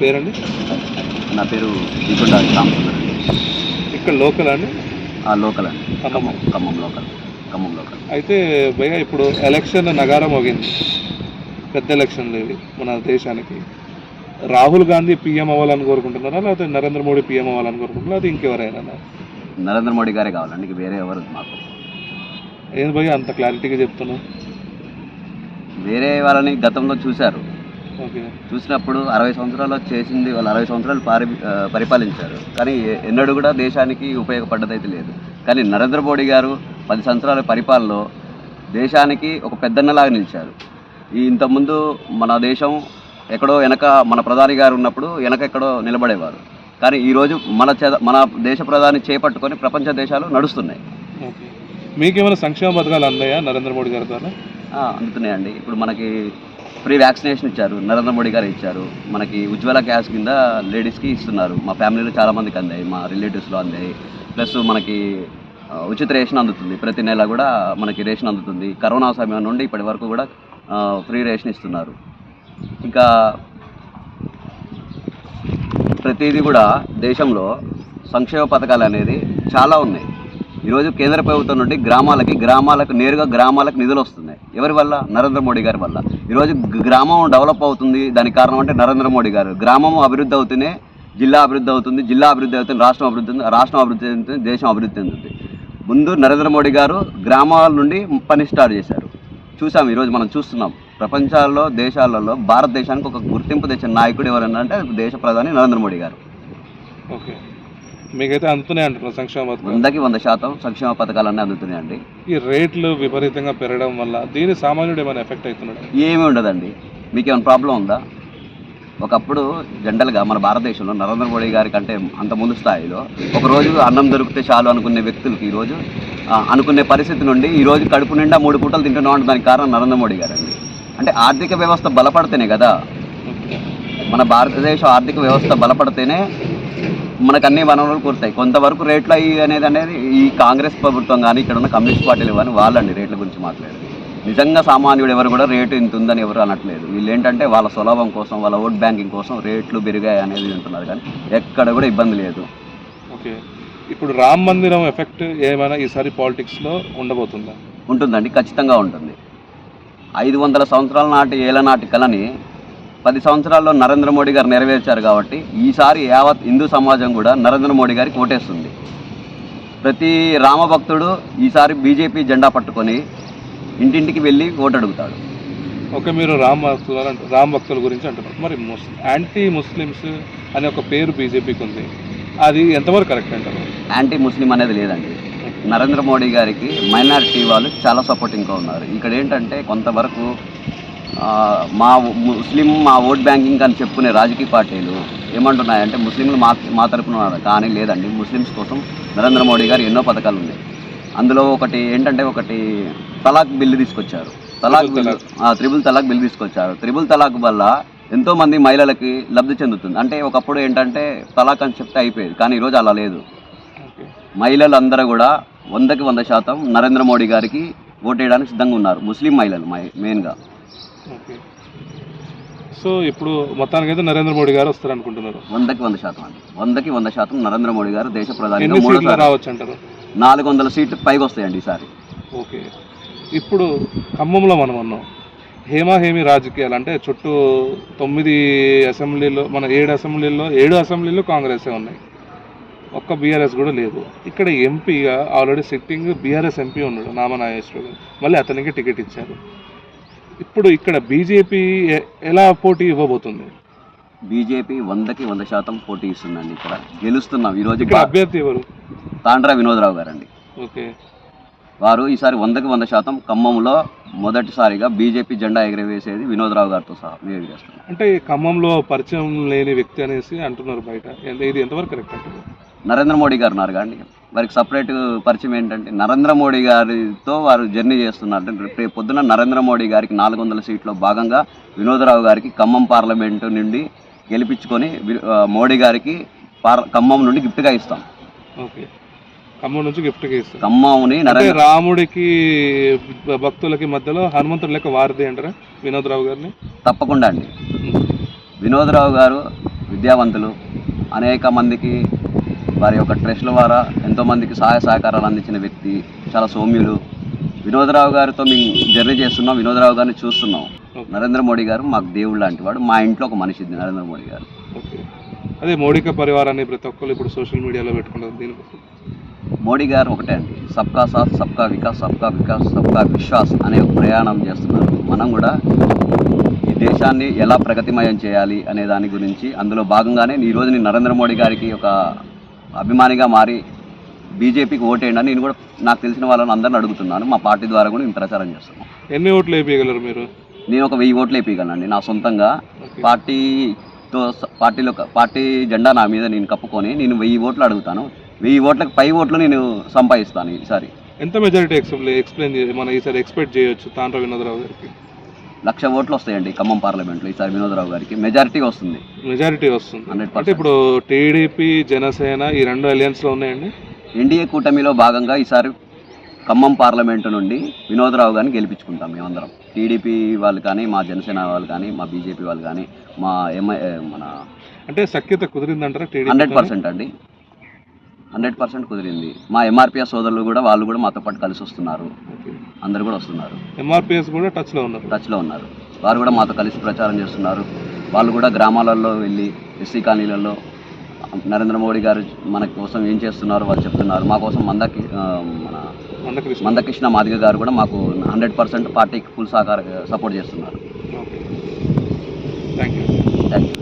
పేరండి? నా పేరు దిగుండా రామచంద్ర ఇక్కడ లోకల్ అండి? ఆ లోకల్ అండి. Khammam. Khammam local Khammam local. అయితే భయ్య ఇప్పుడు ఎలక్షన్ నగారం మోగింది. పెద్ద ఎలక్షన్లు ఇవి మన దేశానికి. రాహుల్ గాంధీ పీఎం అవ్వాలని కోరుకుంటున్నారా? లేకపోతే నరేంద్ర మోడీ పీఎం అవ్వాలని కోరుకుంటున్నారా? అది ఇంకెవరైనా? నరేంద్ర మోడీ గారే కావాలండి ఇంక వేరే ఎవరు మాకు. ఏంది భయ్య అంత క్లారిటీగా చెప్తున్నావు? వేరే వాళ్ళని గతంలో చూశారు. చూసినప్పుడు అరవై సంవత్సరాలు చేసింది వాళ్ళు అరవై సంవత్సరాలు పారి పరిపాలించారు. కానీ ఎన్నడూ కూడా దేశానికి ఉపయోగపడ్డదైతే లేదు. కానీ నరేంద్ర మోడీ గారు పది సంవత్సరాల పరిపాలనలో దేశానికి ఒక పెద్దన్నలాగా నిలిచారు. ఈ ఇంతకుముందు మన దేశం ఎక్కడో వెనక మన ప్రధాని గారు ఉన్నప్పుడు వెనక ఎక్కడో నిలబడేవారు. కానీ ఈరోజు మన చే మన దేశ ప్రధాని చేపట్టుకొని ప్రపంచ దేశాలు నడుస్తున్నాయి. మీకేమైనా సంక్షేమ పథకాలు అందాయా నరేంద్ర మోడీ గారి ద్వారా? అందుతున్నాయండి. ఇప్పుడు మనకి ఫ్రీ వ్యాక్సినేషన్ ఇచ్చారు. నరేంద్ర మోడీ గారు ఇచ్చారు. మనకి ఉజ్వల గ్యాస్ కింద లేడీస్కి ఇస్తున్నారు. మా ఫ్యామిలీలో చాలామందికి అందాయి. మా రిలేటివ్స్లో అందాయి. ప్లస్ మనకి ఉచిత రేషన్ అందుతుంది. ప్రతి నెల కూడా మనకి రేషన్ అందుతుంది. కరోనా సమయం నుండి ఇప్పటి వరకు కూడా ఫ్రీ రేషన్ ఇస్తున్నారు. ఇంకా ప్రతిదీ కూడా దేశంలో సంక్షేమ పథకాలు అనేది చాలా ఉన్నాయి. ఈరోజు కేంద్ర ప్రభుత్వం నుండి గ్రామాలకి గ్రామాలకు నేరుగా గ్రామాలకు నిధులు వస్తుంది. ఎవరి వల్ల? నరేంద్ర మోడీ గారి వల్ల. ఈరోజు గ్రామం డెవలప్ అవుతుంది. దానికి కారణం అంటే నరేంద్ర మోడీ గారు. గ్రామం అభివృద్ధి అవుతూనే జిల్లా అభివృద్ధి అవుతుంది. జిల్లా అభివృద్ధి అవుతుంది. రాష్ట్రం అభివృద్ధి అవుతుంది. రాష్ట్రం అభివృద్ధి చెందుతుంది దేశం అభివృద్ధి చెందుతుంది. ముందు నరేంద్ర మోడీ గారు గ్రామాల నుండి పని స్టార్ట్ చేశారు. చూసాం ఈరోజు మనం చూస్తున్నాం. ప్రపంచాల్లో దేశాలలో భారతదేశానికి ఒక గుర్తింపు తెచ్చిన నాయకుడు ఎవరన్నా అంటే దేశ ప్రధాని నరేంద్ర మోడీ గారు. ఓకే. మీకైతే అందుతున్నాయి అంటున్నారు సంక్షేమ పథకాలు. వందకి వంద శాతం సంక్షేమ పథకాలన్నీ అందుతున్నాయండి ఈ రేట్లు విపరీతంగా పెరగడం వల్ల దీని సామాన్యుడు ఏమైనా ఎఫెక్ట్ అవుతున్నాడు? ఏమీ ఉండదండి. మీకు ఏమైనా ప్రాబ్లం ఉందా? ఒకప్పుడు జనరల్గా మన భారతదేశంలో నరేంద్ర మోడీ గారి కంటే అంత ముందు స్థాయిలో ఒక రోజు అన్నం దొరికితే చాలు అనుకునే వ్యక్తులకి ఈరోజు అనుకునే పరిస్థితి నుండి ఈ రోజు కడుపు నిండా మూడు పూటలు తింటున్నాం అంటే దానికి కారణం నరేంద్ర మోడీ గారండి. అంటే ఆర్థిక వ్యవస్థ బలపడితేనే కదా మన భారతదేశ ఆర్థిక వ్యవస్థ బలపడితేనే మనకు అన్ని వనరులు కురుతాయి. కొంతవరకు రేట్లు అయ్యి అనేది అనేది ఈ కాంగ్రెస్ ప్రభుత్వం కానీ ఇక్కడ ఉన్న కమ్యూనిస్ట్ పార్టీలు కానీ వాళ్ళండి రేట్ల గురించి మాట్లాడేది. నిజంగా సామాన్యుడు ఎవరు కూడా రేటు ఇంత ఉందని ఎవరు అనట్లేదు. వీళ్ళు ఏంటంటే వాళ్ళ సులభం కోసం వాళ్ళ ఓట్ బ్యాంకింగ్ కోసం రేట్లు పెరిగాయి అనేది వింటున్నారు కానీ ఎక్కడ కూడా ఇబ్బంది లేదు. ఓకే. ఇప్పుడు రామ్ మందిరం ఎఫెక్ట్ ఏమైనా ఈసారి పాలిటిక్స్లో ఉండబోతుందా? ఉంటుందండి ఖచ్చితంగా ఉంటుంది. ఐదు వందల సంవత్సరాల నాటి ఏళ్ళ నాటి కళని పది సంవత్సరాల్లో నరేంద్ర మోడీ గారు నెరవేర్చారు కాబట్టి ఈసారి యావత్ హిందూ సమాజం కూడా నరేంద్ర మోడీ గారికి ఓటేస్తుంది. ప్రతి రామభక్తుడు ఈసారి బీజేపీ జెండా పట్టుకొని ఇంటింటికి వెళ్ళి ఓటు అడుగుతాడు. ఓకే మీరు రామ్ భక్తులు రామ్ భక్తుల గురించి అంటున్నారు. మరి ముస్ యాంటీ ముస్లిమ్స్ అనే ఒక పేరు బీజేపీకి ఉంది. అది ఎంతవరకు కరెక్ట్ అంటారు? యాంటీ ముస్లిం అనేది లేదండి. నరేంద్ర మోడీ గారికి మైనారిటీ వాళ్ళు చాలా సపోర్టింగ్గా ఉన్నారు. ఇక్కడ ఏంటంటే కొంతవరకు మా ముస్లిం మా ఓట్ బ్యాంకింగ్ అని చెప్పుకునే రాజకీయ పార్టీలు ఏమంటున్నాయంటే ముస్లింలు మా మా తరపున ఉన్నారు. కానీ లేదండి ముస్లిమ్స్ కోసం నరేంద్ర మోడీ గారు ఎన్నో పథకాలు ఉన్నాయి. అందులో ఒకటి ఏంటంటే ఒకటి తలాక్ బిల్లు తీసుకొచ్చారు. తలాక్ బిల్లు త్రిబుల్ తలాక్ బిల్లు తీసుకొచ్చారు. త్రిబుల్ తలాక్ వల్ల ఎంతో మంది మహిళలకి లబ్ధి చెందుతుంది. అంటే ఒకప్పుడు ఏంటంటే తలాక్ అని చెప్తే అయిపోయేది కానీ ఈరోజు అలా లేదు. మహిళలందరూ కూడా వందకి వంద శాతం నరేంద్ర మోడీ గారికి ఓటేయడానికి సిద్ధంగా ఉన్నారు. ముస్లిం మహిళలు మై- మెయిన్గా. ఓకే. సో ఇప్పుడు మొత్తానికైతే నరేంద్ర మోడీ గారు వస్తారు అనుకుంటున్నారు వందకి వంద శాతం అండి. వందకి వంద శాతం నరేంద్ర మోడీ గారు దేశ మూడోసారి రావచ్చు అంటారు నాలుగు వందల సీట్లు పైకి వస్తాయండి ఈసారి. ఓకే. ఇప్పుడు ఖమ్మంలో మనం ఉన్నాం. హేమా హేమి రాజకీయాలు అంటే చుట్టూ తొమ్మిది అసెంబ్లీలో మన ఏడు అసెంబ్లీల్లో ఏడు అసెంబ్లీలో కాంగ్రెసే ఉన్నాయి. ఒక్క బీఆర్ఎస్ కూడా లేదు. ఇక్కడ ఎంపీగా ఆల్రెడీ సిట్టింగ్ బీఆర్ఎస్ ఎంపీ ఉన్నాడు నామనాగేశ్వరుడు మళ్ళీ అతనికి టికెట్ ఇచ్చారు. ఇప్పుడు ఇక్కడ బీజేపీ ఎలా పోటీ ఇవ్వబోతుంది? బీజేపీ వందకి వంద శాతం పోటీ ఇస్తుందండి ఇక్కడ. గెలుస్తున్నాం. ఈరోజు అభ్యర్థి ఎవరు? తాండ్రా వినోదరావు గారండి. ఓకే. వారు ఈసారి వందకి వంద శాతం ఖమ్మంలో మొదటిసారిగా బీజేపీ జెండా ఎగరవేసేది వినోదరావు గారితో సహా మేము ఎగరేస్తున్నాం. అంటే ఖమ్మంలో పరిచయం లేని వ్యక్తి అనేసి అంటున్నారు బయట. ఇది ఎంతవరకు కరెక్ట్ అంటారు? నరేంద్ర మోడీ గారు ఉన్నారు కానీ వారికి సపరేట్ పరిచయం ఏంటంటే నరేంద్ర మోడీ గారితో వారు జర్నీ చేస్తున్నారు. అంటే రేపు పొద్దున నరేంద్ర మోడీ గారికి నాలుగు వందల సీట్లో భాగంగా వినోదరావు గారికి ఖమ్మం పార్లమెంటు నుండి గెలిపించుకొని మోడీ గారికి పార్ ఖమ్మం నుండి గిఫ్ట్గా ఇస్తాం. ఓకే. ఖమ్మం నుంచి గిఫ్ట్గా ఇస్తారు ఖమ్మంని రాముడికి భక్తులకి మధ్యలో హనుమంతుడు లెక్క వారధి అంటారా వినోద్ రావు గారిని? తప్పకుండా అండి. వినోదరావు గారు విద్యావంతులు. అనేక మందికి వారి యొక్క ట్రస్ట్ల ద్వారా ఎంతోమందికి సహాయ సహకారాలు అందించిన వ్యక్తి చాలా సౌమ్యులు వినోదరావు గారితో మేము జర్నీ చేస్తున్నాం వినోదరావు గారిని చూస్తున్నాం. నరేంద్ర మోడీ గారు మాకు దేవుడు లాంటి వాడు మా ఇంట్లో ఒక మనిషి నరేంద్ర మోడీ గారు. అదే మౌలిక పరివారాన్ని ప్రతి ఒక్కరు ఇప్పుడు సోషల్ మీడియాలో పెట్టుకుంటారు దీనికోసం. మోడీ గారు ఒకటే అండి సబ్కా సాత్ సబ్కా వికాస్ సబ్కా వికాస్ సబ్కా విశ్వాస్ అనే ప్రయాణం చేస్తున్నారు. మనం కూడా ఈ దేశాన్ని ఎలా ప్రగతిమయం చేయాలి అనే దాని గురించి అందులో భాగంగానే ఈ రోజు నేను నరేంద్ర మోడీ గారికి ఒక అభిమానిగా మారి బీజేపీకి ఓటేయండి అని నేను కూడా నాకు తెలిసిన వాళ్ళని అందరిని అడుగుతున్నాను. మా పార్టీ ద్వారా కూడా నేను ప్రచారం చేస్తున్నాను ఎన్ని ఓట్లు వేయగలరు మీరు? నేను ఒక వెయ్యి ఓట్లు వేయగలనండి నా సొంతంగా పార్టీతో పార్టీలో పార్టీ జెండా నా మీద నేను కప్పుకొని నేను వెయ్యి ఓట్లు అడుగుతాను. వెయ్యి ఓట్లకు పై ఓట్లు నేను సంపాదిస్తాను ఈసారి. ఎంత మెజారిటీ ఎక్స్ప్లెయిన్ మనం ఈసారి ఎక్స్పెక్ట్ చేయొచ్చు తాండ్ర వినోదరావు గారికి? లక్ష ఓట్లు వస్తాయండి ఖమ్మం పార్లమెంట్లో. ఈసారి వినోదరావు గారికి మెజారిటీ వస్తుంది. మెజారిటీ వస్తుంది. 100%. అంటే ఇప్పుడు టీడీపీ జనసేన ఈ రెండు అలయన్స్లో ఉన్నాయండి? ఎన్డీఏ కూటమిలో భాగంగా ఈసారి ఖమ్మం పార్లమెంటు నుండి వినోదరావు గారిని గెలిపించుకుంటాం మేమందరం. టీడీపీ వాళ్ళు కానీ మా జనసేన వాళ్ళు కానీ మా బీజేపీ వాళ్ళు కానీ మా ఎంఐ మన అంటే సఖ్యత కుదిరిందంటారా హండ్రెడ్ పర్సెంట్ అండి. హండ్రెడ్ పర్సెంట్ కుదిరింది. మా ఎంఆర్పిఎస్ సోదరులు కూడా వాళ్ళు కూడా మాతో పాటు కలిసి వస్తున్నారు. అందరు కూడా వస్తున్నారు. ఎంఆర్పిఎస్ కూడా టచ్లో ఉన్నారు. టచ్లో ఉన్నారు. వారు కూడా మాతో కలిసి ప్రచారం చేస్తున్నారు. వాళ్ళు కూడా గ్రామాలలో వెళ్ళి ఎస్సీ కాలనీలలో నరేంద్ర మోడీ గారు మన కోసం ఏం చేస్తున్నారు వాళ్ళు చెప్తున్నారు. మా కోసం మందకి ఆ, మన మందకృష్ణ. మాదిగ గారు కూడా మాకు హండ్రెడ్ పర్సెంట్ పార్టీకి ఫుల్ సహకార సపోర్ట్ చేస్తున్నారు. Thank you thank you